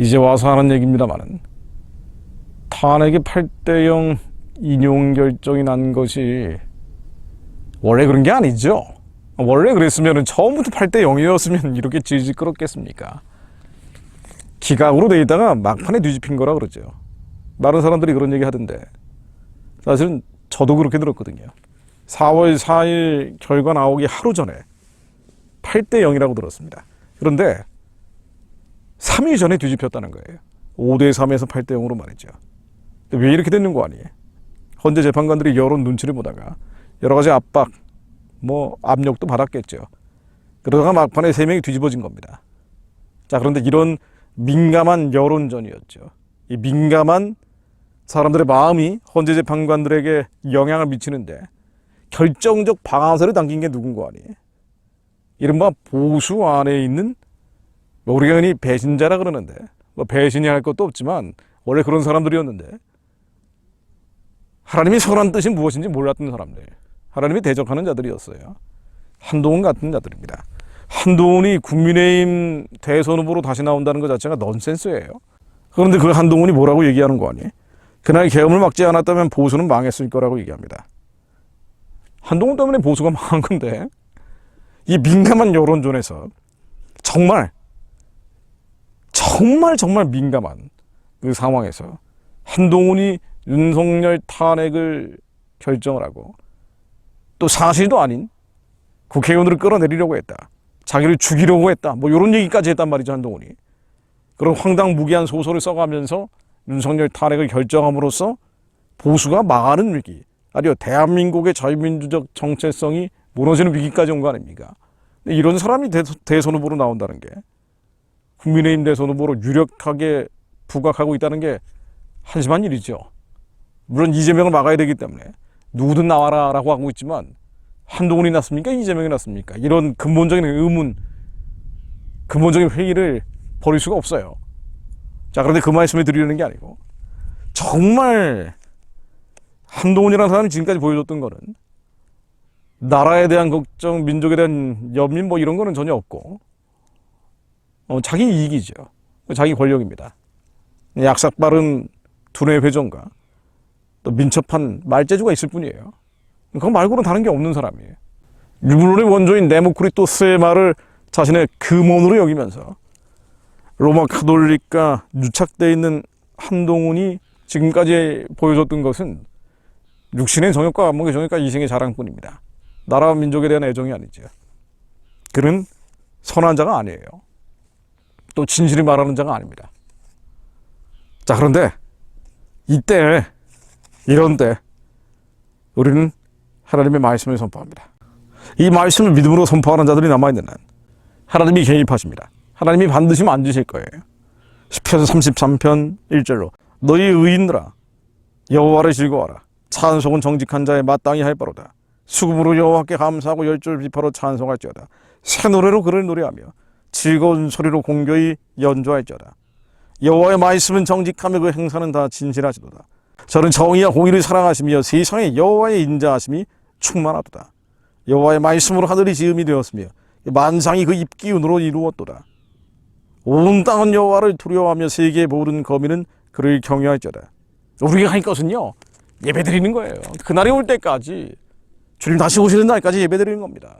이제 와서 하는 얘기입니다만은 탄핵이 8대 0 인용 결정이 난 것이 원래 그런 게 아니죠. 원래 그랬으면 처음부터 8대 0이었으면 이렇게 질질 끌었겠습니까? 기각으로 돼 있다가 막판에 뒤집힌 거라 그러죠. 많은 사람들이 그런 얘기 하던데 사실은 저도 그렇게 들었거든요. 4월 4일 결과 나오기 하루 전에 8대 0이라고 들었습니다. 그런데 3일 전에 뒤집혔다는 거예요. 5대 3에서 8대 0으로 말이죠. 근데 왜 이렇게 됐는 거 아니에요? 헌재 재판관들이 여론 눈치를 보다가 여러 가지 압박, 뭐 압력도 받았겠죠. 그러다가 막판에 세 명이 뒤집어진 겁니다. 자, 그런데 이런 민감한 여론전이었죠. 이 민감한 사람들의 마음이 헌재 재판관들에게 영향을 미치는데 결정적 방아쇠를 당긴 게 누군가 아니에요. 이른바 보수 안에 있는 뭐 우리가 흔히 배신자라 그러는데 뭐 배신이 할 것도 없지만 원래 그런 사람들이었는데 하나님이 선한 뜻이 무엇인지 몰랐던 사람들 하나님이 대적하는 자들이었어요. 한동훈 같은 자들입니다. 한동훈이 국민의힘 대선 후보로 다시 나온다는 것 자체가 넌센스예요. 그런데 그 한동훈이 뭐라고 얘기하는 거 아니에요? 그날 계엄을 막지 않았다면 보수는 망했을 거라고 얘기합니다. 한동훈 때문에 보수가 망한 건데 이 민감한 여론전에서 정말 정말 정말 민감한 그 상황에서 한동훈이 윤석열 탄핵을 결정을 하고 또 사실도 아닌 국회의원들을 끌어내리려고 했다. 자기를 죽이려고 했다. 뭐 이런 얘기까지 했단 말이죠 한동훈이. 그런 황당무계한 소설을 써가면서 윤석열 탄핵을 결정함으로써 보수가 망하는 위기, 아니요 대한민국의 자유민주적 정체성이 무너지는 위기까지 온 거 아닙니까? 이런 사람이 대, 대선 후보로 나온다는 게 국민의힘 대선 후보로 유력하게 부각하고 있다는 게 한심한 일이죠. 물론 이재명을 막아야 되기 때문에 누구든 나와라 라고 하고 있지만 한동훈이 났습니까? 이재명이 났습니까? 이런 근본적인 의문, 근본적인 회의를 버릴 수가 없어요. 자, 그런데 그 말씀을 드리려는 게 아니고 정말 한동훈이라는 사람이 지금까지 보여줬던 거는 나라에 대한 걱정, 민족에 대한 연민 뭐 이런 거는 전혀 없고 어, 자기 이익이죠. 자기 권력입니다. 약삭빠른 두뇌 회전과 또 민첩한 말재주가 있을 뿐이에요. 그거 말고는 다른 게 없는 사람이에요. 유물론의 원조인 네모크리토스의 말을 자신의 금원으로 여기면서 로마 카톨릭과 유착되어 있는 한동훈이 지금까지 보여줬던 것은 육신의 정욕과 안목의 정욕과 이생의 자랑뿐입니다. 나라와 민족에 대한 애정이 아니죠. 그는 선한 자가 아니에요. 또 진실을 말하는 자가 아닙니다. 자, 그런데 이때, 이런 때, 우리는 하나님의 말씀을 선포합니다. 이 말씀을 믿음으로 선포하는 자들이 남아있는 한 하나님이 개입하십니다. 하나님이 반드시 만지실 거예요. 10편 33편 1절로 너희 의인들아 여호와를 즐거워하라. 찬송은 정직한 자의 마땅히 할 바로다. 수금으로 여호와께 감사하고 열절 비파로 찬송할지어다. 새 노래로 그를 노래하며 즐거운 소리로 공교히 연주할지어다. 여호와의 말씀은 정직하며 그 행사는 다 진실하시도다. 저는 정의와 공의를 사랑하시며 세상에 여호와의 인자하심이 충만하도다. 여호와의 말씀으로 하늘이 지음이 되었으며 만상이 그 입기운으로 이루었도다. 온 땅은 여호와를 두려워하며 세계의 모든 거민은 그를 경외할지어다. 우리가 할 것은요 예배 드리는 거예요. 그날이 올 때까지 주님 다시 오시는 날까지 예배 드리는 겁니다.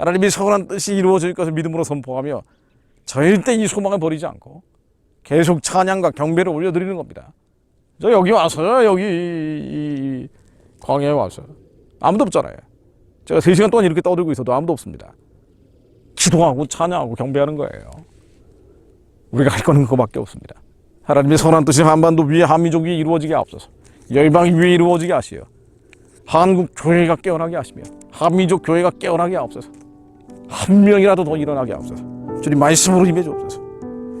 하나님이 선한 뜻이 이루어질 것을 믿음으로 선포하며 절대 이 소망을 버리지 않고 계속 찬양과 경배를 올려드리는 겁니다. 저 여기 와서요 여기 광야에 와서 아무도 없잖아요. 제가 3시간 동안 이렇게 떠들고 있어도 아무도 없습니다. 기도하고 찬양하고 경배하는 거예요. 우리가 할 거는 그거밖에 없습니다. 하나님의 선한 뜻이 한반도 위에 한민족 위에 이루어지게 하옵소서. 열방 위에 이루어지게 하시어 한국 교회가 깨어나게 하시며 한민족 교회가 깨어나게 하옵소서. 한 명이라도 더 일어나게 하옵소서. 주님 말씀으로 임해 주옵소서.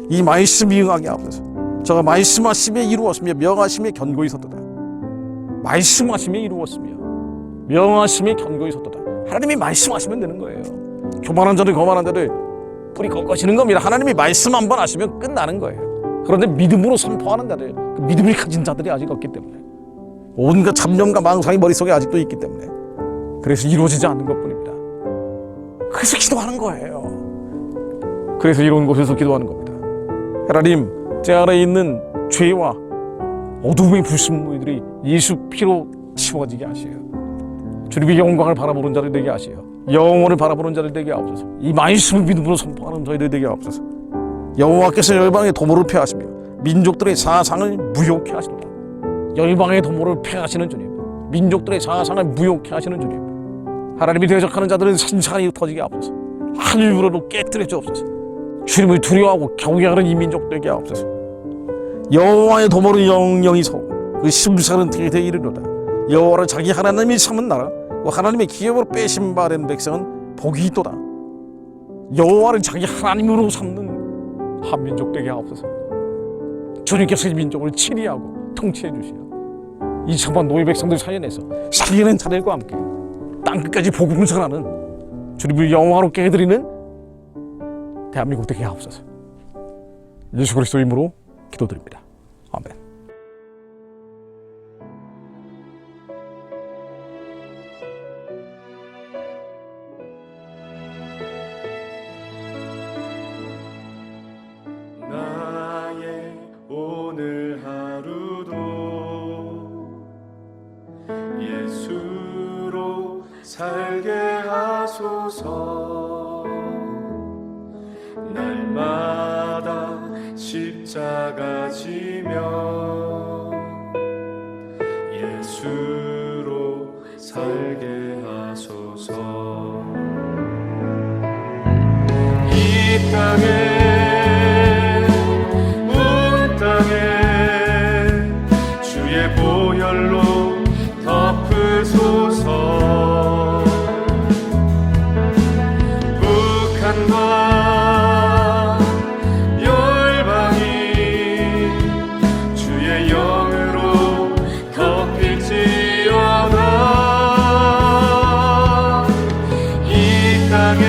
이 말씀이 응하게 하옵소서. 저가 말씀하심에 이루었으며 명하심에 견고히 섰도다. 말씀하심에 이루었으며 명하심에 견고히 섰도다. 하나님이 말씀하시면 되는 거예요. 교만한 자들 거만한 자들 뿌리 꺾어지는 겁니다. 하나님이 말씀 한 번 하시면 끝나는 거예요. 그런데 믿음으로 선포하는 자들, 그 믿음을 가진 자들이 아직 없기 때문에 온갖 잡념과 망상이 머릿속에 아직도 있기 때문에 그래서 이루어지지 않는 것뿐입니다. 그래서 기도하는 거예요. 그래서 이런 곳에서 기도하는 겁니다. 하나님, 제 안에 있는 죄와 어둠의 불순물들이 예수 피로 치워지게 하시어. 주님의 영광을 바라보는 자들 되게 하시어. 영원을 바라보는 자들 되게 하옵소서. 이 말씀을 믿음으로 선포하는 저희들 되게 하옵소서. 여호와께서 열방의 도모를 폐하시며 민족들의 사상을 무효케 하시도다. 열방의 도모를 폐하시는 주님 민족들의 사상을 무효케 하시는 주님 하나님이 대적하는 자들은 산산이 터지게 하옵소서. 하늘으로 깨뜨려 주옵소서. 주님을 두려워하고 경외하는 이 민족 되게 하옵소서. 여호와의 도모를 영영히 서고 그 심사는 대대에 이르노다. 여호와를 자기 하나님이 삼은 나라 그 하나님의 기업으로 빼신 바된 백성은 복이 있도다. 여호와를 자기 하나님으로 삼는 한 민족 되게 하옵소서. 주님께서 이 민족을 치리하고 통치해 주시어. 이 참한 노예 백성들 사이에서 살리는 자들과 함께 땅끝까지 복음을 전하는 주님을 영화롭게 해드리는 대한민국 되게 하옵소서. 예수 그리스도 이름으로 기도드립니다 살게 하소서. 날마다 십자가 지며 예수로 살게 하소서. 이 땅에 Oh.